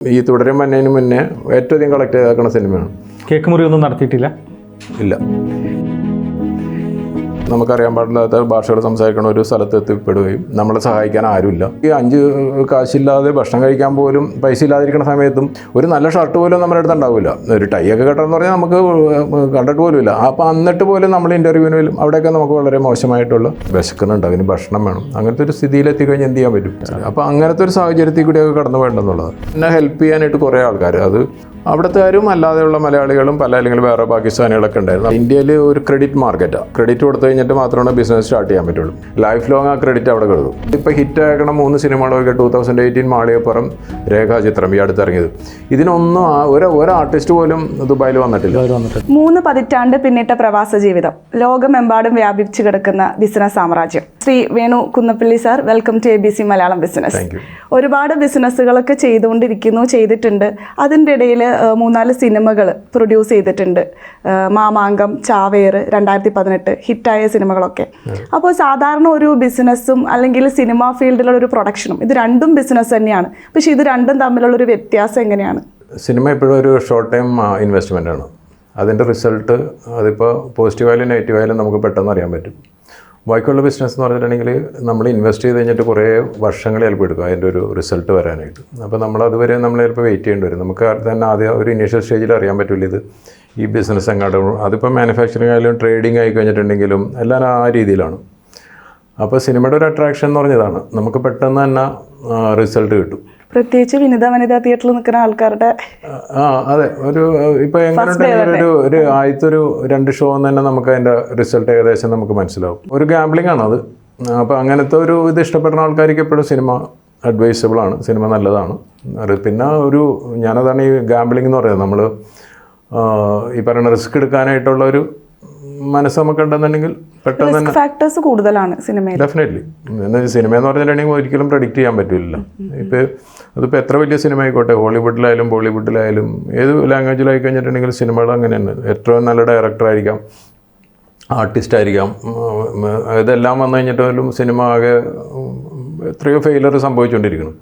ഈ തുടരും മന്നതിന് മുന്നേ ഏറ്റവും അധികം കളക്ട് ചെയ്താക്കുന്ന സിനിമയാണ് കേക്ക് മുറി ഒന്നും നടത്തിയിട്ടില്ല? ഇല്ല. നമുക്കറിയാൻ പാടില്ലാത്ത ഭാഷകൾ സംസാരിക്കണ ഒരു സ്ഥലത്ത് എത്തിപ്പെടുകയും നമ്മളെ സഹായിക്കാൻ ആരുമില്ല. ഈ അഞ്ച് കാശില്ലാതെ ഭക്ഷണം കഴിക്കാൻ പോലും പൈസ ഇല്ലാതിരിക്കുന്ന സമയത്തും ഒരു നല്ല ഷർട്ട് പോലും നമ്മുടെ അടുത്ത് ഉണ്ടാവില്ല. ഒരു ടൈ ഒക്കെ കെട്ടണമെന്ന് പറഞ്ഞാൽ നമുക്ക് കണ്ടിട്ട് പോലും ഇല്ല. അപ്പോൾ എന്നിട്ട് പോലും നമ്മൾ ഇന്റർവ്യൂവിനും അവിടെയൊക്കെ നമുക്ക് വളരെ മോശമായിട്ടുള്ള വിശക്കുന്നുണ്ട്. അതിന് ഭക്ഷണം വേണം. അങ്ങനത്തെ ഒരു സ്ഥിതിയിലെത്തി എത്തിക്കഴിഞ്ഞാൽ എന്ത് ചെയ്യാൻ പറ്റും? അപ്പോൾ അങ്ങനത്തെ ഒരു സാഹചര്യത്തിൽ കൂടിയൊക്കെ കടന്നു വേണ്ടെന്നുള്ളത് എന്നെ ഹെൽപ്പ് ചെയ്യാനായിട്ട് കുറേ ആൾക്കാർ അത് അവിടുത്തുകാരും അല്ലാതെയുള്ള മലയാളികളും പല അല്ലെങ്കിൽ വേറെ പാകിസ്ഥാനികളൊക്കെ ഉണ്ടായിരുന്നു. ഇന്ത്യയിൽ ഒരു ക്രെഡിറ്റ് മാർക്കറ്റാണ് ക്രെഡിറ്റ് കൊടുത്തു കഴിഞ്ഞിട്ട് മാത്രമാണ് ബിസിനസ് സ്റ്റാർട്ട് ചെയ്യാൻ പറ്റുള്ളൂ. ലൈഫ് ലോങ് ആ ക്രെഡിറ്റ് അവിടെ കിടക്കും. ഇപ്പോൾ ഹിറ്റ് ആക്കണ മൂന്ന് സിനിമകളൊക്കെ ടൂ തൗസൻഡ് എയ്റ്റീൻ മാളികപ്പുറം രേഖാചിത്രം ഈ അടുത്തിറങ്ങിയത്. ഇതിനൊന്നും ആ- ഒരു ഒരു ആർട്ടിസ്റ്റ് പോലും ദുബായിൽ വന്നിട്ടില്ല. മൂന്ന് പതിറ്റാണ്ട് പിന്നിട്ട പ്രവാസ ജീവിതം. ലോകമെമ്പാടും വ്യാപിച്ചു കിടക്കുന്ന ബിസിനസ് സാമ്രാജ്യം. Shri Venu Kunnappally sir welcome to A B C Malayalam business ഒരുപാട് ബിസിനസ്സുകളൊക്കെ ചെയ്തുകൊണ്ടിരിക്കുന്നു ചെയ്തിട്ടുണ്ട്. അതിന്റെ ഇടയിൽ മൂന്നാൽ സിനിമകൾ പ്രൊഡ്യൂസ് ചെയ്തിട്ടുണ്ട്. മാമാങ്കം ചാവേർ രണ്ടായിരത്തി പതിനെട്ട് ഹിറ്റായ സിനിമകളൊക്കെ. അപ്പോൾ സാധാരണ ഒരു ബിസിനസ്സും അല്ലെങ്കിൽ സിനിമ ഫീൽഡിലുള്ള ഒരു പ്രൊഡക്ഷനും ഇത് രണ്ടും ബിസിനസ് തന്നെയാണ്. പക്ഷേ ഇത് രണ്ടും തമ്മിലുള്ള ഒരു വ്യത്യാസം എങ്ങനെയാണ്? സിനിമ എപ്പോഴും ഒരു ഷോർട്ട് ടൈം ഇൻവെസ്റ്റ്മെന്റ് ആണ്. അതിന്റെ റിസൾട്ട് അതിപ്പോൾ പോസിറ്റീവായാലും നെഗറ്റീവായാലും നമുക്ക് പെട്ടെന്ന് അറിയാൻ പറ്റും. ബാക്കിയുള്ള ബിസിനസ് എന്ന് പറഞ്ഞിട്ടുണ്ടെങ്കിൽ നമ്മൾ ഇൻവെസ്റ്റ് ചെയ്ത് കഴിഞ്ഞിട്ട് കുറേ വർഷങ്ങൾ ചിലപ്പോൾ എടുക്കും. അതിന്റെ ഒരു റിസൾട്ട് വരാനായിട്ട്. അപ്പോൾ നമ്മൾ അതുവരെ നമ്മൾ ചിലപ്പോൾ വെയിറ്റ് ചെയ്യേണ്ടി വരും. നമുക്ക് തന്നെ ആദ്യം ഒരു ഇനീഷ്യൽ സ്റ്റേജിൽ അറിയാൻ പറ്റില്ല ഇത്. ഈ ബിസിനസ് എങ്ങാണ്ട് അതിപ്പോൾ മാനുഫാക്ചറിങ് ആയാലും ട്രേഡിംഗ് ആയി കഴിഞ്ഞിട്ടുണ്ടെങ്കിലും എല്ലാം ആ രീതിയിലാണ്. അപ്പോൾ സിനിമയുടെ ഒരു അട്രാക്ഷൻ എന്ന് പറഞ്ഞതാണ്. നമുക്ക് പെട്ടെന്ന് തന്നെ റിസൾട്ട് കിട്ടും. പ്രത്യേകിച്ച് വിനിത വനിത തിയേറ്ററിൽ നിൽക്കുന്ന ആൾക്കാരുടെ ആ അതെ ഒരു ഇപ്പൊ എങ്ങനെയുണ്ടെങ്കിലും ഒരു ഒരു ആദ്യത്തെ ഒരു രണ്ട് ഷോ എന്ന് തന്നെ നമുക്ക് അതിന്റെ റിസൾട്ട് ഏകദേശം നമുക്ക് മനസ്സിലാവും. ഒരു ഗാംബ്ലിംഗ് ആണ് അത്. അപ്പോൾ അങ്ങനത്തെ ഒരു ഇത് ഇഷ്ടപ്പെടുന്ന ആൾക്കാർക്ക് എപ്പോഴും സിനിമ അഡ്വൈസബിൾ ആണ്. സിനിമ നല്ലതാണ്. പിന്നെ ഒരു ഞാനതാണ് ഈ ഗാംബ്ലിംഗ് എന്ന് പറയുന്നത്. നമ്മൾ ഈ പറയുന്ന റിസ്ക് എടുക്കാനായിട്ടുള്ള ഒരു മനസ്സ് നമുക്ക് ഉണ്ടെന്നുണ്ടെങ്കിൽ പെട്ടെന്ന് തന്നെ ഫാക്ടേഴ്സ് കൂടുതലാണ് സിനിമയിൽ. ഡെഫിനറ്റ്ലി സിനിമ എന്ന് പറഞ്ഞിട്ടുണ്ടെങ്കിൽ ഒരിക്കലും പ്രഡിക്റ്റ് ചെയ്യാൻ പറ്റില്ല ഇപ്പോൾ അതിപ്പോൾ എത്ര വലിയ സിനിമ ആയിക്കോട്ടെ ഹോളിവുഡിലായാലും ബോളിവുഡിലായാലും ഏത് ലാംഗ്വേജിലായി കഴിഞ്ഞിട്ടുണ്ടെങ്കിൽ സിനിമകൾ അങ്ങനെയാണ്. ഏറ്റവും നല്ല ഡയറക്ടർ ആയിരിക്കാം ആർട്ടിസ്റ്റ് ആയിരിക്കാം. ഇതെല്ലാം വന്നു കഴിഞ്ഞിട്ടും സിനിമ ആകെ എത്രയോ ഫെയിലർ സംഭവിച്ചുകൊണ്ടിരിക്കണം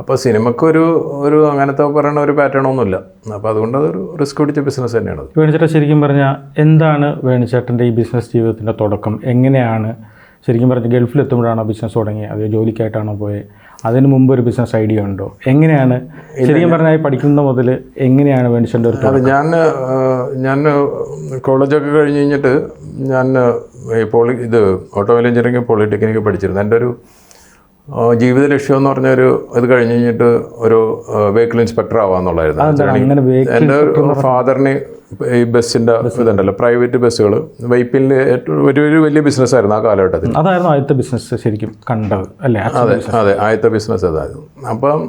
അപ്പോൾ സിനിമക്കൊരു ഒരു അങ്ങനത്തെ പറയുന്ന ഒരു പാറ്റേൺ ഒന്നുമില്ല. അപ്പോൾ അതുകൊണ്ട് അതൊരു റിസ്ക് പിടിച്ച ബിസിനസ് തന്നെയാണ് വേണിച്ചേട്ടൻ ശരിക്കും പറഞ്ഞാൽ എന്താണ് വേണിച്ചേട്ടന്റെ ഈ ബിസിനസ് ജീവിതത്തിന്റെ തുടക്കം? എങ്ങനെയാണ്? ശരിക്കും പറഞ്ഞ് ഗൾഫിലെത്തുമ്പോഴാണോ ബിസിനസ് തുടങ്ങിയത് അതോ ജോലിക്കായിട്ടാണോ പോയത് അതിന് മുമ്പ് ഒരു ബിസിനസ് ഐഡിയ ഉണ്ടോ? എങ്ങനെയാണ്? ശരിക്കും പറഞ്ഞാൽ പഠിക്കുന്ന മുതൽ എങ്ങനെയാണ് വേണിച്ചേട്ടന്റെ ഒരു അത് ഞാൻ ഞാൻ കോളേജൊക്കെ കഴിഞ്ഞ് കഴിഞ്ഞിട്ട് ഞാൻ ഈ പോളി ഇത് ഓട്ടോമൊബൈൽ എഞ്ചിനീയറിംഗ് പോളിടെക്നിക്ക് പഠിച്ചിരുന്നു. എന്റെ ഒരു ജീവിത ലക്ഷ്യം എന്ന് പറഞ്ഞൊരു ഇത് കഴിഞ്ഞ് കഴിഞ്ഞിട്ട് ഒരു വെഹിക്കിൾ ഇൻസ്പെക്ടർ ആവാന്നുള്ളായിരുന്നു. എന്റെ ഫാദറിന് ഈ ബസ്സിന്റെ ഇതുണ്ടല്ലോ പ്രൈവറ്റ് ബസ്സുകൾ വൈപ്പിൽ ഏറ്റവും ഒരു വലിയ ബിസിനസ്സായിരുന്നു ആ കാലഘട്ടത്തിൽ. അതായിരുന്നു ആദ്യത്തെ ബിസിനസ് ശരിക്കും കണ്ടത് അല്ലേ? അതെ അതെ ആദ്യത്തെ ബിസിനസ് അതായിരുന്നു. അപ്പം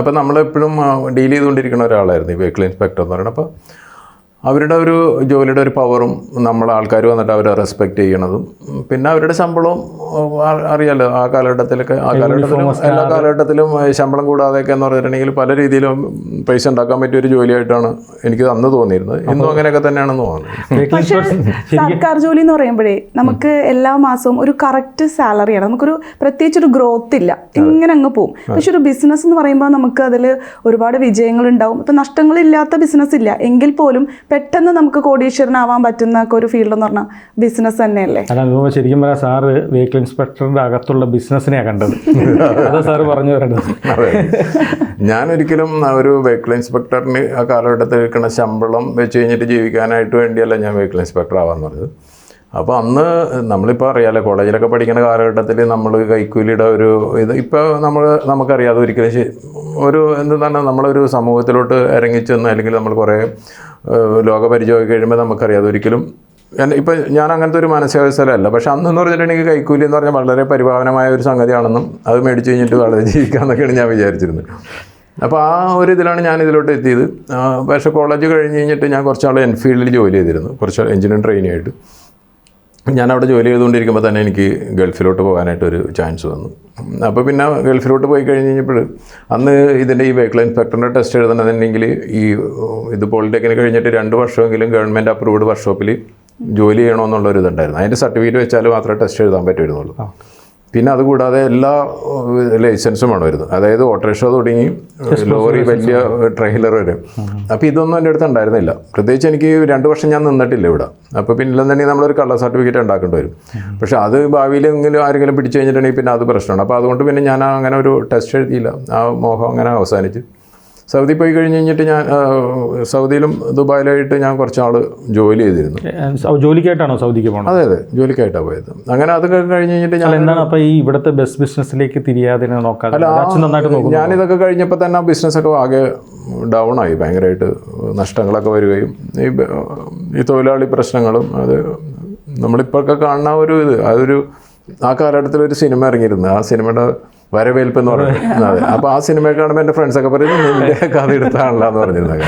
അപ്പം നമ്മളെപ്പോഴും ഡീൽ ചെയ്തുകൊണ്ടിരിക്കുന്ന ഒരാളായിരുന്നു ഈ വെഹിക്കിൾ ഇൻസ്പെക്ടർ എന്ന് പറയുന്നത്. അപ്പോൾ അവരുടെ ഒരു ജോലിയുടെ ഒരു പവറും നമ്മളെ ആൾക്കാർ വന്നിട്ട് അവരെ റെസ്പെക്റ്റ് ചെയ്യണതും. പിന്നെ അവരുടെ ശമ്പളവും അറിയാലോ ആ കാലഘട്ടത്തിലൊക്കെ ആ കാലഘട്ടത്തിലും എല്ലാ കാലഘട്ടത്തിലും ശമ്പളം കൂടാതെയൊക്കെ എന്ന് പറഞ്ഞിട്ടുണ്ടെങ്കിൽ പല രീതിയിലും പൈസ ഉണ്ടാക്കാൻ പറ്റിയ ഒരു ജോലിയായിട്ടാണ് എനിക്ക് അന്ന് തോന്നിയിരുന്നത്. ഇന്നും അങ്ങനെയൊക്കെ തന്നെയാണെന്ന് തോന്നുന്നത് പക്ഷേ സർക്കാർ ജോലി എന്ന് പറയുമ്പോഴേ നമുക്ക് എല്ലാ മാസവും ഒരു കറക്റ്റ് സാലറിയാണ് നമുക്കൊരു പ്രത്യേകിച്ച് ഒരു ഗ്രോത്ത് ഇല്ല ഇങ്ങനെ അങ്ങ് പോകും പക്ഷെ ഒരു ബിസിനസ് എന്ന് പറയുമ്പോൾ നമുക്ക് അതിൽ ഒരുപാട് വിജയങ്ങൾ ഉണ്ടാവും ഇപ്പം നഷ്ടങ്ങളില്ലാത്ത ബിസിനസ് ഇല്ല. എങ്കിൽ പോലും പെട്ടെന്ന് നമുക്ക് കോടീശ്വരനാവാൻ പറ്റുന്ന ഒരു ഫീൽഡ് എന്ന് പറഞ്ഞാൽ ബിസിനസ് തന്നെയല്ലേ? അല്ല ശരിക്കും പറയാം സാറ് വെഹിക്കിൾ ഇൻസ്പെക്ടറിന്റെ അകത്തുള്ള ബിസിനസ്സിനെയാണ് കണ്ടത്. അതാ സാറ് പറഞ്ഞു വരേണ്ടത്. ഞാനൊരിക്കലും ഒരു വെഹിക്കിൾ ഇൻസ്പെക്ടറിന് ആ കാലഘട്ടത്തിൽ കിട്ടുന്ന ശമ്പളം വെച്ച് കഴിഞ്ഞിട്ട് ജീവിക്കാനായിട്ട് വേണ്ടിയല്ല ഞാൻ വെഹിക്കിൾ ഇൻസ്പെക്ടർ ആവാന്ന് പറഞ്ഞത്. അപ്പോൾ അന്ന് നമ്മളിപ്പോൾ അറിയാലോ കോളേജിലൊക്കെ പഠിക്കുന്ന കാലഘട്ടത്തിൽ നമ്മൾ കൈക്കൂലിയുടെ ഒരു ഇത് ഇപ്പോൾ നമ്മൾ നമുക്കറിയാതെ ഒരിക്കലും ഒരു എന്താണ് നമ്മളൊരു സമൂഹത്തിലോട്ട് ഇറങ്ങിച്ചെന്ന് അല്ലെങ്കിൽ നമ്മൾ കുറേ ലോകപരിചയമൊക്കെ കഴിയുമ്പോൾ നമുക്കറിയാതെ ഒരിക്കലും ഇപ്പോൾ ഇപ്പം ഞാൻ അങ്ങനത്തെ ഒരു മാനസികാവസ്ഥയിലല്ല. പക്ഷെ അന്നെന്ന് പറഞ്ഞിട്ടുണ്ടെങ്കിൽ കൈക്കൂലി എന്ന് പറഞ്ഞാൽ വളരെ പരിഭാവനമായ ഒരു സംഗതിയാണെന്നും അത് മേടിച്ച് കഴിഞ്ഞിട്ട് വളരെ ജീവിക്കാമെന്നൊക്കെയാണ് ഞാൻ വിചാരിച്ചിരുന്നത്. അപ്പോൾ ആ ഒരു ഇതിലാണ് ഞാൻ ഇതിലോട്ട് എത്തിയത്. പക്ഷേ കോളേജ് കഴിഞ്ഞ് കഴിഞ്ഞിട്ട് ഞാൻ കുറച്ചാൾ എൻഫീൽഡിൽ ജോലി ചെയ്തിരുന്നു. കുറച്ച് എഞ്ചിനീയറിംഗ് ട്രെയിനി ആയിട്ട് ഞാൻ അവിടെ ജോലി ചെയ്തുകൊണ്ടിരിക്കുമ്പോൾ തന്നെ എനിക്ക് ഗൾഫിലോട്ട് പോകാനായിട്ട് ഒരു ചാൻസ് വന്നു. അപ്പോൾ പിന്നെ ഗൾഫിലോട്ട് പോയി കഴിഞ്ഞ് കഴിഞ്ഞപ്പോൾ അന്ന് ഇതിന്റെ ഈ വെഹിക്കിൾ ഇൻസ്പെക്ടറിന്റെ ടെസ്റ്റ് എഴുതണമെന്നുണ്ടെങ്കിൽ ഈ ഇത് പോളിടെക്നിക് കഴിഞ്ഞിട്ട് രണ്ട് വർഷമെങ്കിലും ഗവൺമെന്റ് അപ്രൂവ്ഡ് വർക്ക്ഷോപ്പിൽ ജോലി ചെയ്യണമെന്നുള്ളൊരു ഇതുണ്ടായിരുന്നു അതിന്റെ സർട്ടിഫിക്കറ്റ് വെച്ചാൽ മാത്രമേ ടെസ്റ്റ് എഴുതാൻ പറ്റുമായിരുന്നുള്ളൂ. പിന്നെ അതുകൂടാതെ എല്ലാ ലൈസൻസും ആണ് വരുന്നത് അതായത് ഓട്ടോറിക്ഷ തുടങ്ങി ലോറി വലിയ ട്രെയിലർ വരെ. അപ്പോൾ ഇതൊന്നും എന്റെ അടുത്ത് ഉണ്ടായിരുന്നില്ല. പ്രത്യേകിച്ച് എനിക്ക് രണ്ട് വർഷം ഞാൻ നിന്നിട്ടില്ല ഇവിടെ. അപ്പോൾ പിന്നെ ഇല്ലെന്നുണ്ടെങ്കിൽ നമ്മളൊരു കള്ള സർട്ടിഫിക്കറ്റ് ഉണ്ടാക്കേണ്ടി വരും. പക്ഷേ അത് ഭാവിയിലെങ്കിലും ആരെങ്കിലും പിടിച്ചു കഴിഞ്ഞിട്ടുണ്ടെങ്കിൽ പിന്നെ അത് പ്രശ്നമാണ്. അപ്പോൾ അതുകൊണ്ട് പിന്നെ ഞാൻ അങ്ങനെ ഒരു ടെസ്റ്റ് എഴുതിയില്ല. ആ മോഹം അങ്ങനെ അവസാനിച്ച്. സൗദി പോയി കഴിഞ്ഞ് കഴിഞ്ഞിട്ട് ഞാൻ സൗദിയിലും ദുബായിലായിട്ട് ഞാൻ കുറച്ച് നാൾ ജോലി ചെയ്തിരുന്നു. ജോലിക്കായിട്ടാണോ സൗദിക്ക് പോകുന്നത് അതെ അതെ ജോലിക്കായിട്ടാണ് പോയത്. അങ്ങനെ അതൊക്കെ കഴിഞ്ഞ് കഴിഞ്ഞിട്ട് ഞാൻ എന്താണ് അപ്പോൾ ഈ ഇവിടുത്തെ ബസ് ബിസിനസ്സിലേക്ക് തിരിയാതെ നോക്കാം നന്നായിട്ട് ഞാനിതൊക്കെ കഴിഞ്ഞപ്പോൾ തന്നെ ആ ബിസിനസ്സൊക്കെ ആകെ ഡൗൺ ആയി ഭയങ്കരമായിട്ട് നഷ്ടങ്ങളൊക്കെ വരികയും ഈ ഈ തൊഴിലാളി പ്രശ്നങ്ങളും അത് നമ്മളിപ്പോഴൊക്കെ കാണുന്ന ഒരു ഇത് അതൊരു ആ കാലഘട്ടത്തിൽ ഒരു സിനിമ ഇറങ്ങിയിരുന്നു. ആ സിനിമയുടെ വരവേൽപ്പ് എന്ന് പറയുന്നത് അതെ. അപ്പോൾ ആ സിനിമ കാണുമ്പോൾ എന്റെ ഫ്രണ്ട്സൊക്കെ പറയുന്നത് നിന്റെ കഥ എടുത്താണല്ലോ എന്ന് പറഞ്ഞിരുന്നത്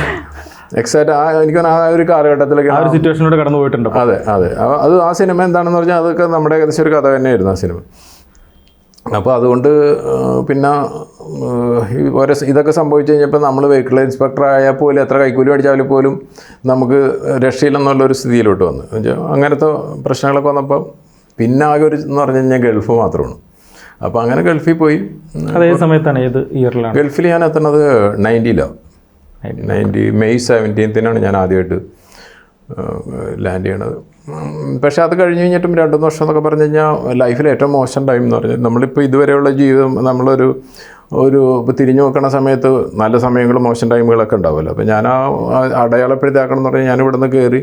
എക്സാക്ട് ആ എനിക്ക് ആ ഒരു കാലഘട്ടത്തിലൊക്കെ ആ ഒരു സിറ്റുവേഷനിലൂടെ കടന്നു പോയിട്ടുണ്ട് അതെ അതെ. അത് ആ സിനിമ എന്താണെന്ന് പറഞ്ഞാൽ അതൊക്കെ നമ്മുടെ ഏകദേശം ഒരു കഥ തന്നെയായിരുന്നു ആ സിനിമ. അപ്പോൾ അതുകൊണ്ട് പിന്നെ ഓരോ ഇതൊക്കെ സംഭവിച്ചു കഴിഞ്ഞപ്പോൾ നമ്മൾ വെഹിക്കിൾ ഇൻസ്പെക്ടർ ആയാൽ പോലും എത്ര കൈക്കൂലി അടിച്ചാൽ പോലും നമുക്ക് രക്ഷയില്ലെന്നുള്ളൊരു സ്ഥിതിയിലോട്ട് വന്നു. അങ്ങനത്തെ പ്രശ്നങ്ങളൊക്കെ വന്നപ്പോൾ പിന്നെ ആകെ ഒരു എന്ന് പറഞ്ഞു കഴിഞ്ഞാൽ ഗൾഫ് മാത്രമാണ്. അപ്പോൾ അങ്ങനെ ഗൾഫിൽ പോയി. അതേ സമയത്താണ് ഏത് ഇയറിലാണ്? ഗൾഫിൽ ഞാൻ എത്തണത് നയന്റിയിലാണ് നയന്റി മെയ് സെവന്റീൻത്തിനാണ് ഞാൻ ആദ്യമായിട്ട് ലാൻഡ് ചെയ്യണത്. പക്ഷേ അത് കഴിഞ്ഞ് കഴിഞ്ഞിട്ടും രണ്ട് വർഷം എന്നൊക്കെ പറഞ്ഞു കഴിഞ്ഞാൽ ലൈഫിൽ ഏറ്റവും മോശം ടൈം എന്ന് പറഞ്ഞാൽ നമ്മളിപ്പോൾ ഇതുവരെയുള്ള ജീവിതം നമ്മളൊരു ഒരു ഇപ്പോൾ തിരിഞ്ഞു നോക്കണ സമയത്ത് നല്ല സമയങ്ങളും മോശം ടൈമുകളൊക്കെ ഉണ്ടാവുമല്ലോ. അപ്പോൾ ഞാൻ ആ അടയാളപ്പെടുത്താക്കണം എന്ന് പറഞ്ഞാൽ ഞാൻ ഇവിടുന്ന് കയറി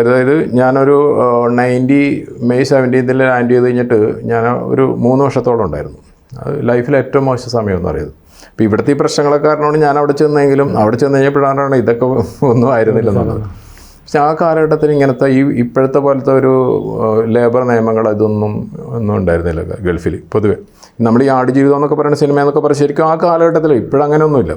അതായത് ഞാനൊരു നയന്റി മെയ് സെവന്റീൻത്തിൽ ലാൻഡ് ചെയ്ത് കഴിഞ്ഞിട്ട് ഞാൻ ഒരു മൂന്ന് വർഷത്തോളം ഉണ്ടായിരുന്നു. അത് ലൈഫിലെ ഏറ്റവും മോശം സമയം എന്ന് പറയുന്നത്. അപ്പോൾ ഇവിടുത്തെ ഈ പ്രശ്നങ്ങളൊക്കെ കാരണമാണ് ഞാൻ അവിടെ ചെന്നെങ്കിലും അവിടെ ചെന്ന് കഴിഞ്ഞപ്പോഴാണ് ഇതൊക്കെ ഒന്നും ആയിരുന്നില്ലെന്നുള്ളത്. പക്ഷെ ആ കാലഘട്ടത്തിൽ ഇങ്ങനത്തെ ഈ ഇപ്പോഴത്തെ പോലത്തെ ഒരു ലേബർ നിയമങ്ങൾ ഇതൊന്നും ഒന്നും ഉണ്ടായിരുന്നില്ല ഗൾഫിൽ പൊതുവെ. നമ്മൾ ഈ ആടുജീവിതം എന്നൊക്കെ പറയുന്ന സിനിമ എന്നൊക്കെ പറയുന്നത് ശരിക്കും ആ കാലഘട്ടത്തിൽ ഇപ്പോഴങ്ങനെയൊന്നുമില്ല.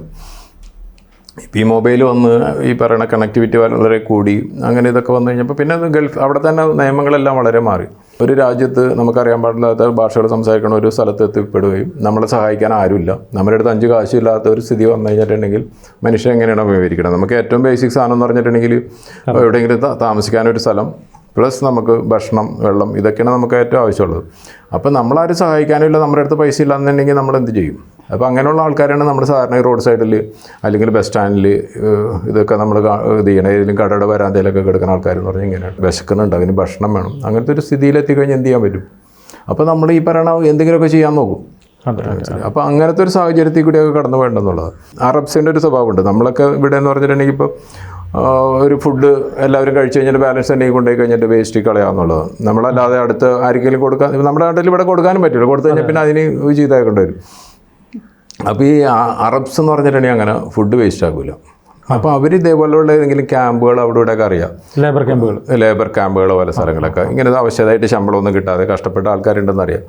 ഇപ്പം ഈ മൊബൈൽ വന്ന് ഈ പറയുന്ന കണക്ടിവിറ്റി വളരെ കൂടി അങ്ങനെ ഇതൊക്കെ വന്നു കഴിഞ്ഞപ്പോൾ പിന്നെ ഗൾഫ് അവിടെ തന്നെ നിയമങ്ങളെല്ലാം വളരെ മാറി. ഒരു രാജ്യത്ത് നമുക്കറിയാൻ പാടില്ലാത്ത ഭാഷകൾ സംസാരിക്കുന്ന ഒരു സ്ഥലത്ത് എത്തിപ്പെടുകയും നമ്മളെ സഹായിക്കാൻ ആരുമില്ല. നമ്മുടെ അടുത്ത് അഞ്ച് കാശില്ലാത്ത ഒരു സ്ഥിതി വന്നു കഴിഞ്ഞിട്ടുണ്ടെങ്കിൽ മനുഷ്യൻ എങ്ങനെയാണ് ഉപയോഗിക്കുന്നത്? നമുക്ക് ഏറ്റവും ബേസിക് സാധനം എന്ന് പറഞ്ഞിട്ടുണ്ടെങ്കിൽ എവിടെയെങ്കിലും താമസിക്കാനൊരു സ്ഥലം പ്ലസ് നമുക്ക് ഭക്ഷണം വെള്ളം ഇതൊക്കെയാണ് നമുക്ക് ഏറ്റവും ആവശ്യമുള്ളത്. അപ്പോൾ നമ്മളാരും സഹായിക്കാനും ഇല്ല നമ്മുടെ അടുത്ത് പൈസ ഇല്ലാന്നുണ്ടെങ്കിൽ നമ്മൾ എന്ത് ചെയ്യും? അപ്പോൾ അങ്ങനെയുള്ള ആൾക്കാരാണ് നമ്മൾ സാധാരണ റോഡ് സൈഡിൽ അല്ലെങ്കിൽ ബസ് സ്റ്റാൻഡിൽ ഇതൊക്കെ നമ്മൾ ഇത് ചെയ്യണം. ഏതെങ്കിലും കടയുടെ വരാന്തയിലൊക്കെ കിടക്കുന്ന ആൾക്കാരെന്ന് പറഞ്ഞാൽ ഇങ്ങനെയാണ്. വിശക്കുന്നുണ്ട് അതിന് ഭക്ഷണം വേണം. അങ്ങനത്തെ ഒരു സ്ഥിതിയിലെത്തിക്കഴിഞ്ഞാൽ എന്ത് ചെയ്യാൻ പറ്റും? അപ്പോൾ നമ്മൾ ഈ പറയണ എന്തെങ്കിലുമൊക്കെ ചെയ്യാൻ നോക്കും. അപ്പോൾ അങ്ങനത്തെ ഒരു സാഹചര്യത്തിൽ കൂടിയൊക്കെ കടന്നു വേണ്ടെന്നുള്ളത് അറബ്സിന്റെ ഒരു സ്വഭാവമുണ്ട്. നമ്മളൊക്കെ ഇവിടെ എന്ന് പറഞ്ഞിട്ടുണ്ടെങ്കിൽ ഇപ്പോൾ ഒരു ഫുഡ് എല്ലാവരും കഴിച്ചു കഴിഞ്ഞിട്ട് ബാലൻസ് തന്നെ കൊണ്ടുപോയി കഴിഞ്ഞിട്ട് വേസ്റ്റ് കളയാന്നുള്ളത് നമ്മളല്ലാതെ അടുത്ത് ആർക്കെങ്കിലും കൊടുക്കാൻ നമ്മുടെ നാട്ടിൽ ഇവിടെ കൊടുക്കാനും പറ്റില്ല. കൊടുത്തു കഴിഞ്ഞാൽ പിന്നെ അതിന് ചെയ്താക്കേണ്ടി വരും അപ്പോൾ ഈ അറബ്സ് എന്ന് പറഞ്ഞിട്ടുണ്ടെങ്കിൽ അങ്ങനെ ഫുഡ് വേസ്റ്റ് ആകില്ല അപ്പോൾ അവർ ഇതേപോലെയുള്ള ഏതെങ്കിലും ക്യാമ്പുകൾ അവിടെ ഇവിടെയൊക്കെ അറിയാം. ലേബർ ക്യാമ്പുകൾ ലേബർ ക്യാമ്പുകൾ പല സ്ഥലങ്ങളൊക്കെ. ഇങ്ങനെ ആവശ്യമായിട്ട് ശമ്പളമൊന്നും കിട്ടാതെ കഷ്ടപ്പെട്ട ആൾക്കാരുണ്ടെന്ന് അറിയാം.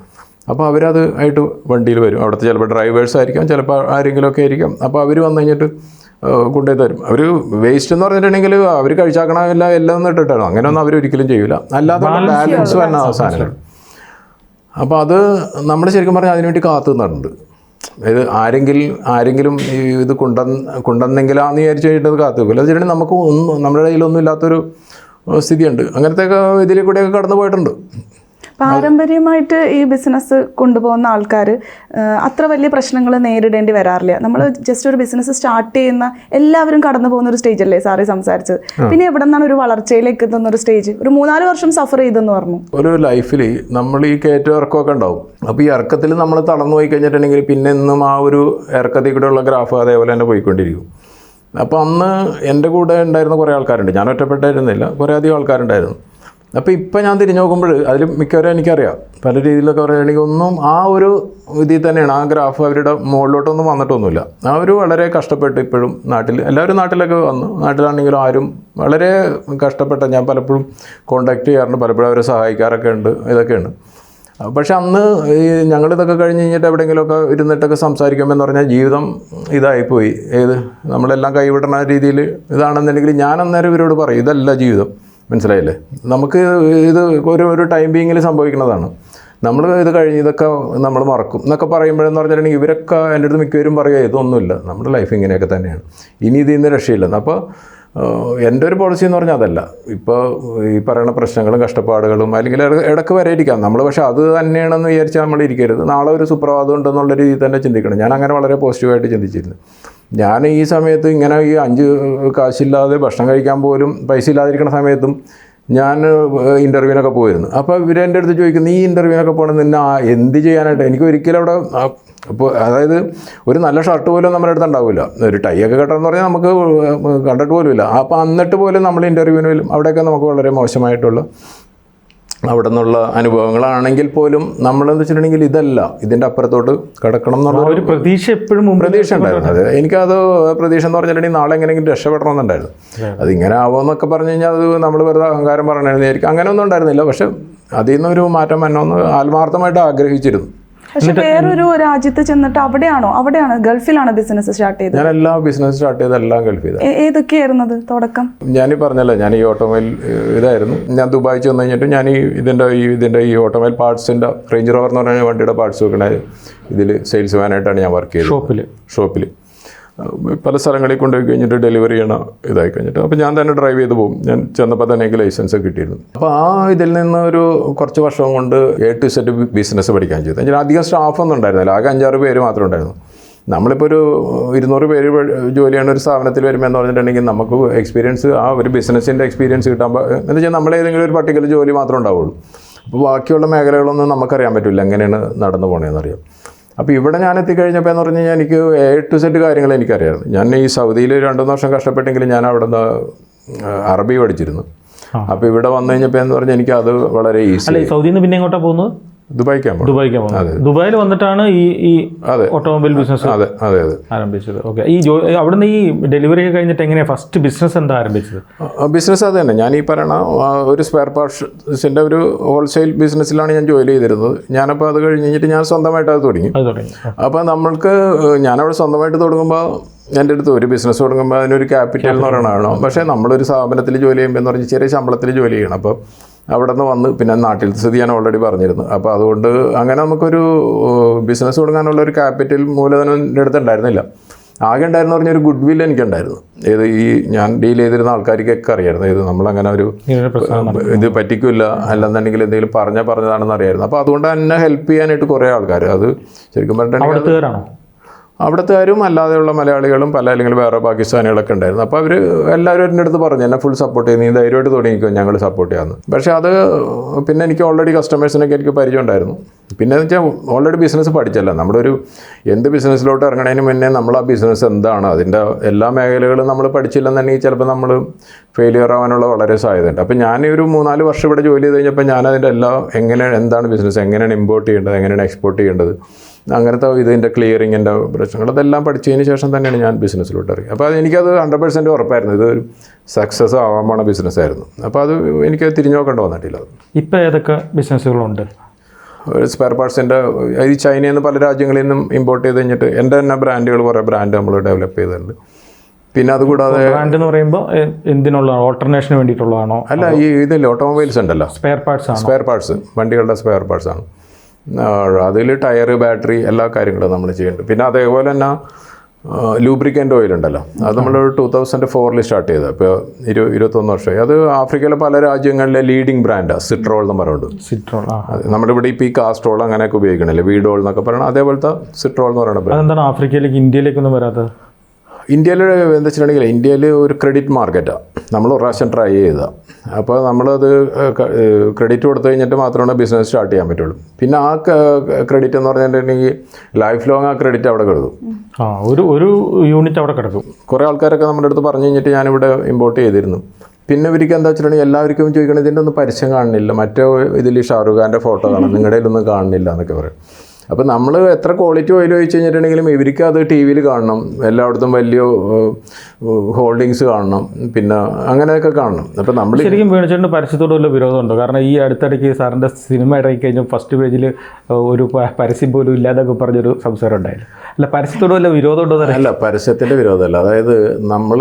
അപ്പോൾ അവരത് ആയിട്ട് വണ്ടിയിൽ വരും. അവിടുത്തെ ചിലപ്പോൾ ഡ്രൈവേഴ്സ് ആയിരിക്കാം ചിലപ്പോൾ ആരെങ്കിലുമൊക്കെ ആയിരിക്കാം. അപ്പോൾ അവർ വന്നു കഴിഞ്ഞിട്ട് കൊണ്ടുപോയി തരും. അവർ വേസ്റ്റ് എന്ന് പറഞ്ഞിട്ടുണ്ടെങ്കിൽ അവർ കഴിച്ചാക്കണ എല്ലാം എല്ലാം ഒന്നും ഇട്ടിട്ടാണ്. അങ്ങനെയൊന്നും അവർ ഒരിക്കലും ചെയ്യില്ല അല്ലാതെ ബാലൻസ് വരുന്ന അവസാനങ്ങൾ അപ്പോൾ അത് നമ്മൾ ശരിക്കും പറഞ്ഞാൽ അതിനുവേണ്ടി കാത്തു നിന്നിട്ടുണ്ട്. ഇത് ആരെങ്കിലും ആരെങ്കിലും ഇത് കൊണ്ടുവന്ന് കൊണ്ടുവന്നെങ്കിലാന്ന് വിചാരിച്ചു കഴിഞ്ഞിട്ട് കാത്തു നിൽക്കില്ല അത് നമുക്ക് ഒന്നും നമ്മുടെ കയ്യിലൊന്നും ഇല്ലാത്തൊരു സ്ഥിതിയുണ്ട്. അങ്ങനത്തെയൊക്കെ ഇതിൽ കൂടെയൊക്കെ കടന്നു പോയിട്ടുണ്ട് പാരമ്പര്യമായിട്ട് ഈ ബിസിനസ് കൊണ്ടുപോകുന്ന ആൾക്കാർ അത്ര വലിയ പ്രശ്നങ്ങൾ നേരിടേണ്ടി വരാറില്ല. നമ്മൾ ജസ്റ്റ് ഒരു ബിസിനസ് സ്റ്റാർട്ട് ചെയ്യുന്ന എല്ലാവരും കടന്നു പോകുന്ന ഒരു സ്റ്റേജ് അല്ലേ സാറി സംസാരിച്ചത്? പിന്നെ എവിടെ നിന്നാണ് ഒരു വളർച്ചയിലേക്ക് എത്തുന്ന ഒരു സ്റ്റേജ് ഒരു മൂന്നാൽ വർഷം സഫർ ചെയ്തെന്ന് പറഞ്ഞു. ഒരു ലൈഫിൽ നമ്മൾ ഈ കയറ്റം ഇറക്കമൊക്കെ ഉണ്ടാവും. അപ്പോൾ ഈ ഇറക്കത്തിൽ നമ്മൾ തളർന്നു പോയി കഴിഞ്ഞിട്ടുണ്ടെങ്കിൽ പിന്നെ എന്നും ആ ഒരു ഇറക്കത്തിൽ കൂടെയുള്ള ഗ്രാഫ് അതേപോലെ തന്നെ പോയിക്കൊണ്ടിരിക്കും. അപ്പോൾ അന്ന് എന്റെ കൂടെ ഉണ്ടായിരുന്ന കുറേ ആൾക്കാരുണ്ട്. ഞാൻ ഒറ്റപ്പെട്ടായിരുന്നില്ല. കുറേ അധികം ആൾക്കാരുണ്ടായിരുന്നു. അപ്പോൾ ഇപ്പം ഞാൻ തിരിഞ്ഞു നോക്കുമ്പോൾ അതിൽ മിക്കവരും എനിക്കറിയാം. പല രീതിയിലൊക്കെ പറയുകയാണെങ്കിൽ ഒന്നും ആ ഒരു ഇതിൽ തന്നെയാണ്. ആ ഗ്രാഫ് അവരുടെ മുകളിലോട്ടൊന്നും വന്നിട്ടൊന്നുമില്ല. അവർ വളരെ കഷ്ടപ്പെട്ട് ഇപ്പോഴും നാട്ടിൽ എല്ലാവരും നാട്ടിലൊക്കെ വന്നു. നാട്ടിലാണെങ്കിലും ആരും വളരെ കഷ്ടപ്പെട്ട ഞാൻ പലപ്പോഴും കോണ്ടാക്ട് ചെയ്യാറുണ്ട്. പലപ്പോഴും അവരെ സഹായിക്കാറൊക്കെ ഉണ്ട്. ഇതൊക്കെയുണ്ട് പക്ഷെ അന്ന് ഈ ഞങ്ങളിതൊക്കെ കഴിഞ്ഞ് കഴിഞ്ഞിട്ട് എവിടെയെങ്കിലുമൊക്കെ ഇരുന്നിട്ടൊക്കെ സംസാരിക്കുമ്പോൾ എന്ന് പറഞ്ഞാൽ ജീവിതം ഇതായിപ്പോയി. ഏത്? നമ്മളെല്ലാം കൈവിടണ രീതിയിൽ ഇതാണെന്നുണ്ടെങ്കിൽ ഞാൻ അന്നേരം ഇവരോട് പറയും ഇതല്ല ജീവിതം. മനസ്സിലായില്ലേ? നമുക്ക് ഇത് ഒരു ഒരു ടൈം ബീങ്ങിൽ സംഭവിക്കുന്നതാണ്. നമ്മൾ ഇത് കഴിഞ്ഞ് ഇതൊക്കെ നമ്മൾ മറക്കും. എന്നൊക്കെ പറയുമ്പോഴെന്ന് പറഞ്ഞിട്ടുണ്ടെങ്കിൽ ഇവരൊക്കെ എന്റെ അടുത്ത് മിക്കവരും പറയുക ഇതൊന്നുമില്ല. നമ്മുടെ ലൈഫ് ഇങ്ങനെയൊക്കെ തന്നെയാണ്. ഇനി ഇതിൽ നിന്ന് രക്ഷയില്ലെന്ന് അപ്പോൾ എന്റെ ഒരു പോളിസി എന്ന് പറഞ്ഞാൽ അതല്ല. ഇപ്പോൾ ഈ പറയുന്ന പ്രശ്നങ്ങളും കഷ്ടപ്പാടുകളും അല്ലെങ്കിൽ ഇടയ്ക്ക് വരെ ഇരിക്കാം നമ്മൾ പക്ഷേ അത് തന്നെയാണെന്ന് വിചാരിച്ചാൽ നമ്മൾ ഇരിക്കരുത്. നാളെ ഒരു സുപ്രഭാതം ഉണ്ടെന്നുള്ള രീതിയിൽ തന്നെ ചിന്തിക്കണം. ഞാൻ അങ്ങനെ വളരെ പോസിറ്റീവായിട്ട് ചിന്തിച്ചിരുന്നു. ഞാൻ ഈ സമയത്ത് ഇങ്ങനെ ഈ അഞ്ച് കാശില്ലാതെ ഭക്ഷണം കഴിക്കാൻ പോലും പൈസ ഇല്ലാതിരിക്കുന്ന സമയത്തും ഞാൻ ഇന്റർവ്യൂവിനൊക്കെ പോയിരുന്നു. അപ്പോൾ ഇവർ എന്റെ അടുത്ത് ചോദിക്കുന്നു ഈ ഇന്റർവ്യൂവിനൊക്കെ പോകണം നിന്നെ എന്ത് ചെയ്യാനായിട്ട്? എനിക്ക് ഒരിക്കലും അവിടെ അപ്പോൾ അതായത് ഒരു നല്ല ഷർട്ട് പോലും നമ്മുടെ അടുത്ത് ഉണ്ടാവില്ല ഒരു ടൈ ഒക്കെ കെട്ടണമെന്ന് പറഞ്ഞാൽ നമുക്ക് കണ്ടിട്ട് പോലും ഇല്ല അപ്പോൾ എന്നിട്ട് പോലും നമ്മൾ ഇന്റർവ്യൂവിനും അവിടെയൊക്കെ നമുക്ക് വളരെ മോശമായിട്ടുള്ള അവിടെ നിന്നുള്ള അനുഭവങ്ങളാണെങ്കിൽ പോലും നമ്മൾ നമ്മളെന്ന് വെച്ചിട്ടുണ്ടെങ്കിൽ ഇതല്ല. ഇതിന്റെ അപ്പുറത്തോട്ട് കിടക്കണം എന്നുള്ള ഒരു പ്രതീക്ഷ എപ്പോഴും പ്രതീക്ഷ ഉണ്ടായിരുന്നു. അതെ എനിക്കത് പ്രതീക്ഷ എന്ന് പറഞ്ഞിട്ടുണ്ടെങ്കിൽ നാളെ എങ്ങനെയെങ്കിലും രക്ഷപ്പെടണമെന്നുണ്ടായിരുന്നു. അത്. ഇങ്ങനെ ആവുമെന്നൊക്കെ പറഞ്ഞു കഴിഞ്ഞാൽ അത് നമ്മൾ വെറുതെ അഹങ്കാരം പറഞ്ഞായിരുന്നു അങ്ങനെ ഒന്നും ഉണ്ടായിരുന്നില്ല. പക്ഷെ അതിൽ നിന്നൊരു മാറ്റം വന്നോന്ന് ആത്മാർത്ഥമായിട്ട് ആഗ്രഹിച്ചിരുന്നു. പക്ഷെ വേറൊരു രാജ്യത്ത് ചെന്നിട്ട് അവിടെയാണോ? അവിടെയാണ് ഗൾഫിലാണ് ബിസിനസ് സ്റ്റാർട്ട് ചെയ്തത്? ഞാൻ എല്ലാ ബിസിനസ് സ്റ്റാർട്ട് ചെയ്തെല്ലാം എല്ലാം ഗൾഫിലാണ് ഏ- ഏതൊക്കെയായിരുന്നത് തുടക്കം? ഞാൻ ഈ പറഞ്ഞല്ലോ ഞാൻ ഈ ഓട്ടോമൊബൈൽ ഇതായിരുന്നു. ഞാൻ ദുബായ് ചെന്ന് കഴിഞ്ഞിട്ട് ഞാൻ ഈ ഇതിന്റെ ഈ ഇതിന്റെ ഈ ഓട്ടോമൊബൈൽ പാർട്സിന്റെ റേഞ്ച് റോവർ എന്ന് പറഞ്ഞ വണ്ടിയുടെ പാർട്സ് വെക്കണ. ഇതിൽ സെയിൽസ് മാനായിട്ടാണ് ഞാൻ വർക്ക് ചെയ്തത്. ഷോപ്പിൽ ഷോപ്പിൽ പല സ്ഥലങ്ങളിൽ കൊണ്ടുപോയി കഴിഞ്ഞിട്ട് ഡെലിവറി ചെയ്യണ ഇതായി കഴിഞ്ഞിട്ട്. അപ്പോൾ ഞാൻ തന്നെ ഡ്രൈവ് ചെയ്ത് പോകും. ഞാൻ ചെന്നപ്പോൾ തന്നെ എനിക്ക് ലൈസൻസ് കിട്ടിയിരുന്നു. അപ്പോൾ ആ ഇതിൽ നിന്ന് ഒരു കുറച്ച് വർഷം കൊണ്ട് എ ടു സെറ്റ് ബിസിനസ് പഠിക്കാൻ ചെയ്തു. ഞാൻ അധികം സ്റ്റാഫൊന്നും ഉണ്ടായിരുന്നില്ല. ആകെ അഞ്ചാറ് പേര് മാത്രമേ ഉണ്ടായിരുന്നു നമ്മളിപ്പോൾ ഒരു ഇരുന്നൂറ് പേര് ജോലി ചെയ്യുന്ന ഒരു സ്ഥാപനത്തിൽ വരുമ്പോൾ എന്ന് പറഞ്ഞിട്ടുണ്ടെങ്കിൽ നമുക്ക് എക്സ്പീരിയൻസ് ആ ഒരു ബിസിനസ്സിന്റെ എക്സ്പീരിയൻസ് കിട്ടാൻ എന്ന് വെച്ചാൽ നമ്മൾ ഏതെങ്കിലും ഒരു പർട്ടിക്കുലർ ജോലി മാത്രമേ ഉണ്ടാവുള്ളൂ. അപ്പോൾ ബാക്കിയുള്ള മേഖലകളൊന്നും നമുക്കറിയാൻ പറ്റില്ല. എങ്ങനെയാണ് നടന്നു പോകണതെന്നറിയാം അപ്പോൾ ഇവിടെ ഞാൻ എത്തിക്കഴിഞ്ഞപ്പോൾ എന്ന് പറഞ്ഞു കഴിഞ്ഞാൽ എനിക്ക് എ ടു സെറ്റ് കാര്യങ്ങൾ എനിക്കറിയാമായിരുന്നു ഞാൻ ഈ സൗദിയിൽ രണ്ടു വർഷം കഷ്ടപ്പെട്ടെങ്കിലും ഞാൻ അവിടെ നിന്ന് അറബി പഠിച്ചിരുന്നു. അപ്പോൾ ഇവിടെ വന്നു കഴിഞ്ഞപ്പോൾ എന്ന് പറഞ്ഞാൽ എനിക്ക് അത് വളരെ ഈസി സൗദിയിൽ നിന്ന് പിന്നെ എങ്ങോട്ടാ പോകുന്നത്? ദുബായിക്കാൻ ദുബായിക്കാൻ പോകുന്നത് ദുബായിൽ വന്നിട്ടാണ് ഈ ഈ. ഓട്ടോമൊബൈൽ ബിസിനസ് അതെ അതെ അതെ. ആരംഭിച്ചത്. ഓക്കെ ഈ ജോ അവിടുന്ന് ഈ ഡെലിവറി ഒക്കെ കഴിഞ്ഞിട്ട് എങ്ങനെയാണ് ഫസ്റ്റ് ബിസിനസ് എന്താ ആരംഭിച്ചത്? ബിസിനസ് അത് തന്നെ. ഞാൻ ഈ പറയണ ഒരു സ്പെയർ പാർട്സിന്റെ ഒരു ഹോൾസെയിൽ ബിസിനസ്സിലാണ് ഞാൻ ജോലി ചെയ്തിരുന്നത്. ഞാനപ്പോൾ അത് കഴിഞ്ഞ് കഴിഞ്ഞിട്ട് ഞാൻ സ്വന്തമായിട്ട് അത് തുടങ്ങി. അത് തുടങ്ങി. അപ്പോൾ നമ്മൾക്ക് ഞാനവിടെ സ്വന്തമായിട്ട് തുടങ്ങുമ്പോൾ എന്റെ അടുത്ത് ഒരു ബിസിനസ് തുടങ്ങുമ്പോൾ അതിനൊരു ക്യാപിറ്റൽ എന്ന് പറയണതാണോ. പക്ഷേ നമ്മളൊരു സ്ഥാപനത്തിൽ ജോലി ചെയ്യുമ്പോൾ എന്ന് പറഞ്ഞാൽ ചെറിയ ശമ്പളത്തിൽ ജോലി ചെയ്യണം. അപ്പോൾ അവിടെ നിന്ന് വന്ന് പിന്നെ നാട്ടിൽ സ്ഥിതി ഞാൻ ഓൾറെഡി പറഞ്ഞിരുന്നു. അപ്പോൾ അതുകൊണ്ട് അങ്ങനെ നമുക്കൊരു ബിസിനസ് തുടങ്ങാനുള്ള ഒരു ക്യാപിറ്റൽ മൂലധനം എന്റെ അടുത്ത് ഉണ്ടായിരുന്നില്ല. ആകെ ഉണ്ടായിരുന്നു പറഞ്ഞൊരു ഗുഡ് വിൽ എനിക്കുണ്ടായിരുന്നു. ഏത് ഈ ഞാൻ ഡീൽ ചെയ്തിരുന്ന ആൾക്കാർക്കൊക്കെ അറിയായിരുന്നു. ഇത് നമ്മളങ്ങനെ ഒരു ഇത് പറ്റിക്കില്ല. അല്ലെന്നുണ്ടെങ്കിൽ എന്തെങ്കിലും പറഞ്ഞാൽ പറഞ്ഞതാണെന്ന് അറിയായിരുന്നു. അപ്പോൾ അതുകൊണ്ട് തന്നെ ഹെൽപ്പ് ചെയ്യാനായിട്ട് കുറേ ആൾക്കാർ അത് ശരിക്കും പറഞ്ഞിട്ടുണ്ടെങ്കിൽ അവിടുത്തുകാരും അല്ലാതെയുള്ള മലയാളികളും പല അല്ലെങ്കിൽ വേറെ പാകിസ്ഥാനികളൊക്കെ ഉണ്ടായിരുന്നു. അപ്പോൾ അവർ എല്ലാവരും എന്റെ അടുത്ത് പറഞ്ഞു എന്നെ ഫുൾ സപ്പോർട്ട് ചെയ്യുന്നു നീ ധൈര്യമായിട്ട് തുടങ്ങിക്കോ ഞങ്ങൾ സപ്പോർട്ട് ചെയ്യാമെന്ന് പക്ഷേ അത് പിന്നെ എനിക്ക് ഓൾറെഡി കസ്റ്റമേഴ്സിനൊക്കെ എനിക്ക് പരിചയം ഉണ്ടായിരുന്നു. പിന്നെ എന്ന് വെച്ചാൽ ഓൾറെഡി ബിസിനസ് പഠിച്ചല്ല. നമ്മുടെ ഒരു എന്ത് ബിസിനസ്സിലോട്ട് ഇറങ്ങണതിന് മുന്നേ നമ്മൾ ആ ബിസിനസ് എന്താണ്? അതിന്റെ എല്ലാ മേഖലകളും നമ്മൾ പഠിച്ചില്ലെന്നുണ്ടെങ്കിൽ ചിലപ്പോൾ നമ്മൾ ഫെയിലിയർ ആവാനുള്ള വളരെ സാധ്യതയുണ്ട്. അപ്പോൾ ഞാൻ ഒരു മൂന്നാൽ വർഷം ഇവിടെ ജോലി ചെയ്ത് കഴിഞ്ഞപ്പോൾ ഞാൻ അതിന്റെ എല്ലാ എങ്ങനെ എന്താണ് ബിസിനസ് എങ്ങനെയാണ് ഇമ്പോർട്ട് ചെയ്യേണ്ടത് എങ്ങനെയാണ് എക്സ്പോർട്ട് ചെയ്യേണ്ടത് അങ്ങനത്തെ ഇതിന്റെ ക്ലിയറിങ്ങിന്റെ പ്രശ്നങ്ങൾ അതെല്ലാം പഠിച്ചതിന് ശേഷം തന്നെയാണ് ഞാൻ ബിസിനസ്സിലോട്ട് ഇറങ്ങി അപ്പോൾ അത് എനിക്കത് ഹൺഡ്രഡ് പെർസെന്റ് ഉറപ്പായിരുന്നു. ഇതൊരു സക്സസ് ആവാൻ പോണ ബിസിനസ്സായിരുന്നു അപ്പോൾ അത് എനിക്ക് തിരിഞ്ഞു നോക്കേണ്ട വന്നിട്ടില്ല. അത് ഇപ്പോൾ ഏതൊക്കെ ബിസിനസ്സുകളുണ്ട് ഒരു സ്പെയർ പാർട്സിന്റെ ഈ ചൈനയിൽ നിന്ന് പല രാജ്യങ്ങളിൽ നിന്നും ഇമ്പോർട്ട് ചെയ്ത് കഴിഞ്ഞിട്ട് എന്റെ തന്നെ ബ്രാൻഡുകൾ കുറേ ബ്രാൻഡ് നമ്മൾ ഡെവലപ്പ് ചെയ്തിട്ടുണ്ട്. പിന്നെ അതുകൂടാതെ ബ്രാൻഡ് എന്ന് പറയുമ്പോൾ എന്തിനുള്ള ഓൾട്ടർനേഷന് വേണ്ടിയിട്ടുള്ളതാണോ? അല്ല ഈ ഇതല്ലേ ഓട്ടോമൊബൈൽസ് ഉണ്ടല്ലോ. സ്പെയർ പാർട്സ് ആണ്? സ്പെയർ പാർട്സ് വണ്ടികളുടെ സ്പെയർ പാർട്സ് ആണ്. അതിൽ ടയർ ബാറ്ററി എല്ലാ കാര്യങ്ങളും നമ്മൾ ചെയ്യുന്നുണ്ട് പിന്നെ അതേപോലെ തന്നെ ലൂബ്രിക്കന്റ് ഓയിൽ ഉണ്ടല്ലോ അത് നമ്മൾ ടൂ തൗസൻഡ് ഫോറിൽ സ്റ്റാർട്ട് ചെയ്തത്. ഇപ്പോൾ ഇരു ഇരുപത്തൊന്ന് വർഷമായി. അത് ആഫ്രിക്കയിലെ പല രാജ്യങ്ങളിലെ ലീഡിങ് ബ്രാൻഡാണ് സിട്രോൾ എന്ന് പറയുന്നത് സിട്രോൾ നമ്മുടെ ഇവിടെ ഇപ്പോൾ ഈ കാസ്ട്രോൾ അങ്ങനെയൊക്കെ ഉപയോഗിക്കണല്ലേ? വീഡോൾ എന്നൊക്കെ പറയണം അതേപോലത്തെ സിട്രോൾ എന്ന് പറയുന്നത് ആഫ്രിക്കയിലേക്ക് ഇന്ത്യയിലേക്കൊന്നും വരാത്തത്? ഇന്ത്യയിൽ എന്താ വെച്ചിട്ടുണ്ടെങ്കിൽ ഇന്ത്യയിൽ ഒരു ക്രെഡിറ്റ് മാർക്കറ്റാണ് നമ്മൾ ഒരു പ്രാവശ്യം ട്രൈ ചെയ്തതാണ് അപ്പോൾ നമ്മളത് ക്രെഡിറ്റ് കൊടുത്തു കഴിഞ്ഞിട്ട് മാത്രമാണ് ബിസിനസ് സ്റ്റാർട്ട് ചെയ്യാൻ പറ്റുള്ളൂ. പിന്നെ ആ ക്രെഡിറ്റ് എന്ന് പറഞ്ഞിട്ടുണ്ടെങ്കിൽ ലൈഫ് ലോങ് ആ ക്രെഡിറ്റ് അവിടെ കിടക്കും. ആ ഒരു ഒരു യൂണിറ്റ് അവിടെ കിടക്കും. കുറേ ആൾക്കാരൊക്കെ നമ്മുടെ അടുത്ത് പറഞ്ഞു കഴിഞ്ഞിട്ട് ഞാനിവിടെ ഇമ്പോർട്ട് ചെയ്തിരുന്നു. പിന്നെ ഇവർക്ക് എന്താ വെച്ചിട്ടുണ്ടെങ്കിൽ എല്ലാവർക്കും ചോദിക്കണം ഇതിന്റെ ഒന്നും പരസ്യം കാണുന്നില്ല മറ്റേ ഇതിൽ ഷാറുഖ് ഖാന്റെ ഫോട്ടോ കാണും. നിങ്ങളുടെ ഇതിലൊന്നും കാണുന്നില്ല എന്നൊക്കെ പറയും. അപ്പോൾ നമ്മൾ എത്ര ക്വാളിറ്റി ഓയിൽ ഒഴിച്ച് കഴിഞ്ഞിട്ടുണ്ടെങ്കിലും ഇവർക്ക് അത് ടി വിയിൽ കാണണം എല്ലായിടത്തും വലിയ ഹോൾഡിങ്സ് കാണണം പിന്നെ അങ്ങനെയൊക്കെ കാണണം. അപ്പോൾ നമ്മൾ ശരിക്കും വീണിച്ചിട്ട് പരസ്യത്തോട് വല്ല വിരോധമുണ്ടോ കാരണം ഈ അടുത്തിടയ്ക്ക് സാറിന്റെ സിനിമ ഇറങ്ങി കഴിഞ്ഞാൽ ഫസ്റ്റ് പേജിൽ ഒരു പരസ്യം പോലും ഇല്ലാതൊക്കെ പറഞ്ഞൊരു സംസാരം ഉണ്ടായിരുന്നു. അല്ല പരസ്യത്തോട് വലിയ വിരോധമുണ്ടോ അല്ല പരസ്യത്തിന്റെ വിരോധമല്ല. അതായത് നമ്മൾ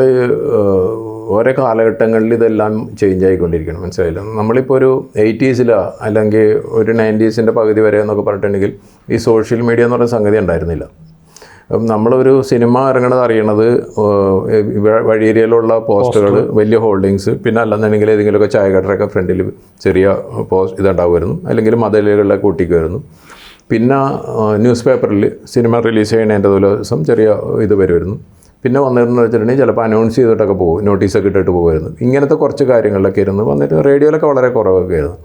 ഓരോ കാലഘട്ടങ്ങളിൽ ഇതെല്ലാം ചേഞ്ച് ആയിക്കൊണ്ടിരിക്കണം മനസ്സിലായില്ല? നമ്മളിപ്പോൾ ഒരു എയ്റ്റീസിലോ അല്ലെങ്കിൽ ഒരു നയന്റീസിന്റെ പകുതി വരെ എന്നൊക്കെ പറഞ്ഞിട്ടുണ്ടെങ്കിൽ ഈ സോഷ്യൽ മീഡിയ എന്ന് പറയുന്ന സംഗതി ഉണ്ടായിരുന്നില്ല. അപ്പം നമ്മളൊരു സിനിമ ഇറങ്ങണത് അറിയണത് വഴിയേരിയയിലുള്ള പോസ്റ്ററുകൾ വലിയ ഹോൾഡിങ്സ് പിന്നെ അല്ലെന്നുണ്ടെങ്കിൽ ഏതെങ്കിലുമൊക്കെ ചായക്കടരൊക്കെ ഫ്രണ്ടിൽ ചെറിയ പോസ്റ്റ് ഇതുണ്ടാവുമായിരുന്നു. അല്ലെങ്കിൽ മതിലുകളിലെ കൂട്ടിക്കുമായിരുന്നു. പിന്നെ ന്യൂസ് പേപ്പറിൽ സിനിമ റിലീസ് ചെയ്യണതിന്റെ ദിവസം ചെറിയ ഇത് വരുമായിരുന്നു. പിന്നെ വന്നിരുന്നു വെച്ചിട്ടുണ്ടെങ്കിൽ ചിലപ്പോൾ അനൗൺസ് ചെയ്തിട്ടൊക്കെ പോകും നോട്ടീസൊക്കെ ഇട്ടിട്ട് പോകുമായിരുന്നു. ഇങ്ങനത്തെ കുറച്ച് കാര്യങ്ങളിലൊക്കെ ഇരുന്ന് വന്നിട്ട് റേഡിയോയിലൊക്കെ വളരെ കുറവൊക്കെ ആയിരുന്നു.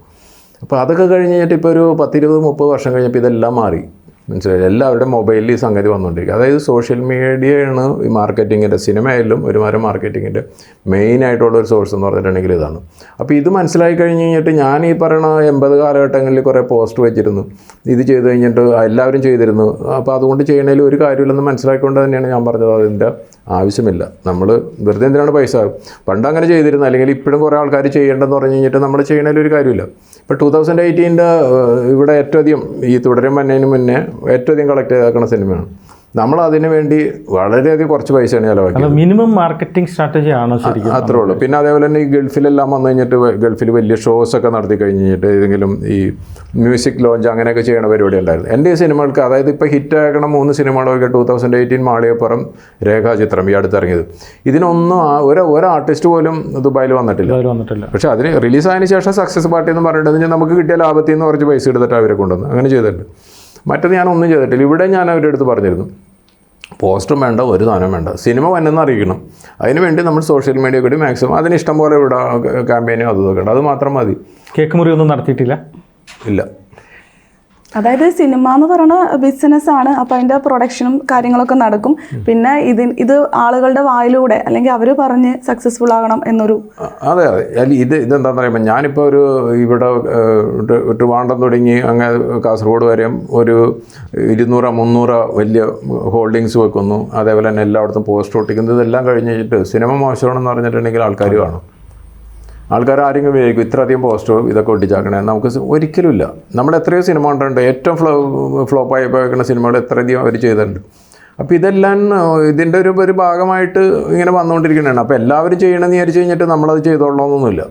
അപ്പോൾ അതൊക്കെ കഴിഞ്ഞ് കഴിഞ്ഞിട്ട് ഇപ്പോൾ ഒരു പത്തിരുപത് മുപ്പത് വർഷം കഴിഞ്ഞപ്പോൾ ഇതെല്ലാം മാറി. മനസ്സിലായി എല്ലാവരുടെയും മൊബൈലിൽ ഈ സംഗതി വന്നുകൊണ്ടിരിക്കുക അതായത് സോഷ്യൽ മീഡിയയാണ് ഈ മാർക്കറ്റിങ്ങിന്റെ സിനിമയായാലും ഒരുമാതിരി മാർക്കറ്റിങ്ങിന്റെ മെയിൻ ആയിട്ടുള്ള ഒരു സോഴ്സ് എന്ന് പറഞ്ഞിട്ടുണ്ടെങ്കിൽ ഇതാണ്. അപ്പോൾ ഇത് മനസ്സിലായി കഴിഞ്ഞ് കഴിഞ്ഞിട്ട് ഞാൻ ഈ പറയണ എൺപത് കാലഘട്ടങ്ങളിൽ കുറേ പോസ്റ്റ് വെച്ചിരുന്നു. ഇത് ചെയ്ത് കഴിഞ്ഞിട്ട് എല്ലാവരും ചെയ്തിരുന്നു. അപ്പോൾ അതുകൊണ്ട് ചെയ്യണതിൽ ഒരു കാര്യമില്ലെന്ന് മനസ്സിലാക്കിക്കൊണ്ട് തന്നെയാണ് ഞാൻ പറഞ്ഞത്. അതിന്റെ ആവശ്യമില്ല. നമ്മൾ വെറുതെ എന്തിനാണ് പൈസ? പണ്ട് അങ്ങനെ ചെയ്തിരുന്നത് അല്ലെങ്കിൽ ഇപ്പോഴും കുറേ ആൾക്കാർ ചെയ്യേണ്ടതെന്ന് പറഞ്ഞു കഴിഞ്ഞിട്ട് നമ്മൾ ചെയ്യണതിൽ ഒരു കാര്യമില്ല. ഇപ്പോൾ ടൂ തൗസൻഡ് എയ്റ്റീന്റെ ഇവിടെ ഏറ്റവും അധികം ഈ തുടരും മന്നതിന് മുന്നേ ഏറ്റവും അധികം കളക്ട് ചെയ്താക്കുന്ന സിനിമയാണ് നമ്മൾ അതിന് വേണ്ടി വളരെയധികം കുറച്ച് പൈസയാണ് ചിലവാക്കിയത്. മിനിമം മാർക്കറ്റിംഗ് സ്ട്രാറ്റജി ആണ് ശരിക്കും അത്രേ ഉള്ളൂ. പിന്നെ അതേപോലെ തന്നെ ഈ ഗൾഫിലെല്ലാം വന്നു കഴിഞ്ഞിട്ട് ഗൾഫിൽ വലിയ ഷോസ് ഒക്കെ നടത്തി കഴിഞ്ഞ് കഴിഞ്ഞിട്ട് ഏതെങ്കിലും ഈ മ്യൂസിക് ലോഞ്ച് അങ്ങനെയൊക്കെ ചെയ്യണ പരിപാടി ഉണ്ടായിരുന്നു. എന്റെ ഈ സിനിമകൾക്ക് അതായത് ഇപ്പോൾ ഹിറ്റ് ആക്കണ മൂന്ന് സിനിമകളൊക്കെ ടൂ തൗസൻഡ് എയ്റ്റീൻ മാളികപ്പുറം രേഖാചിത്രം ഈ അടുത്തിറങ്ങിയത്. ഇതിനൊന്നും ആ- ഒരു ഒരു ആർട്ടിസ്റ്റ് പോലും ദുബായിൽ വന്നിട്ടില്ല. വന്നിട്ടില്ല. പക്ഷേ അതിന് റിലീസായതിനു ശേഷം സക്സസ് പാർട്ടി എന്ന് പറഞ്ഞിട്ടുണ്ടെങ്കിൽ നമുക്ക് കിട്ടിയ ലാഭത്തിൽ നിന്ന് കുറച്ച് പൈസ എടുത്തിട്ട് അവരെ കൊണ്ടുവന്നു. അങ്ങനെ ചെയ്തിട്ടുണ്ട്. മറ്റത് ഞാൻ ഒന്നും ചെയ്തിട്ടില്ല. ഇവിടെ ഞാൻ അവരുടെ അടുത്ത് പറഞ്ഞിരുന്നു. പോസ്റ്ററും വേണ്ട ഒരു സാധനം വേണ്ട. സിനിമ വന്നെന്ന് അറിയിക്കണം. അതിന് വേണ്ടി നമ്മൾ സോഷ്യൽ മീഡിയ കൂടി മാക്സിമം അതിന് ഇഷ്ടം പോലെ ഇവിടെ ക്യാമ്പയിനും അതും ഇതൊക്കെ ഉണ്ട്. അത് മാത്രം മതി. കേക്ക് മുറി ഒന്നും നടത്തിയിട്ടില്ല? ഇല്ല. അതായത് സിനിമ എന്ന് പറയുന്ന ബിസിനസ് ആണ്. അപ്പൊ അതിന്റെ പ്രൊഡക്ഷനും കാര്യങ്ങളൊക്കെ നടക്കും. പിന്നെ ഇത് ഇത് ആളുകളുടെ വായിലൂടെ അല്ലെങ്കിൽ അവർ പറഞ്ഞ് സക്സസ്ഫുൾ ആകണം എന്നൊരു അതെ അതെ. അല്ല ഇത് ഇതെന്താണെന്ന് പറയുമ്പോൾ ഞാനിപ്പോൾ ഒരു ഇവിടെ ട്രിവാണ്ടം തുടങ്ങി അങ്ങ് കാസർഗോഡ് വരെ ഒരു ഇരുന്നൂറ് മുന്നൂറ് വലിയ ഹോൾഡിങ്സ് വെക്കുന്നു. അതേപോലെ തന്നെ എല്ലായിടത്തും പോസ്റ്റ് ഒട്ടിക്കുന്നു ഇതെല്ലാം കഴിഞ്ഞ് കഴിഞ്ഞിട്ട് സിനിമ മോശമാണെന്ന് പറഞ്ഞിട്ടുണ്ടെങ്കിൽ ആൾക്കാർ കാണും. ആൾക്കാർ ആരെങ്കിലും വിചാരിക്കും ഇത്രയധികം പോസ്റ്റർ ഇതൊക്കെ ഒട്ടിച്ചാക്കണേ. നമുക്ക് ഒരിക്കലും ഒരിക്കലുമില്ല. നമ്മൾ എത്രയോ സിനിമ കണ്ടിട്ടുണ്ട്. ഏറ്റവും ഫ്ലോ ഫ്ലോപ്പായി പോയിരിക്കുന്ന സിനിമകൾ എത്രയധികം അവർ ചെയ്തിട്ടുണ്ട്. അപ്പോൾ ഇതെല്ലാം ഇതിന്റെ ഒരു ഒരു ഭാഗമായിട്ട് ഇങ്ങനെ വന്നുകൊണ്ടിരിക്കുന്നതാണ് അപ്പോൾ എല്ലാവരും ചെയ്യണമെന്ന് വിചാരിച്ച് കഴിഞ്ഞിട്ട് നമ്മളത് ചെയ്തോളണമെന്നൊന്നുമില്ല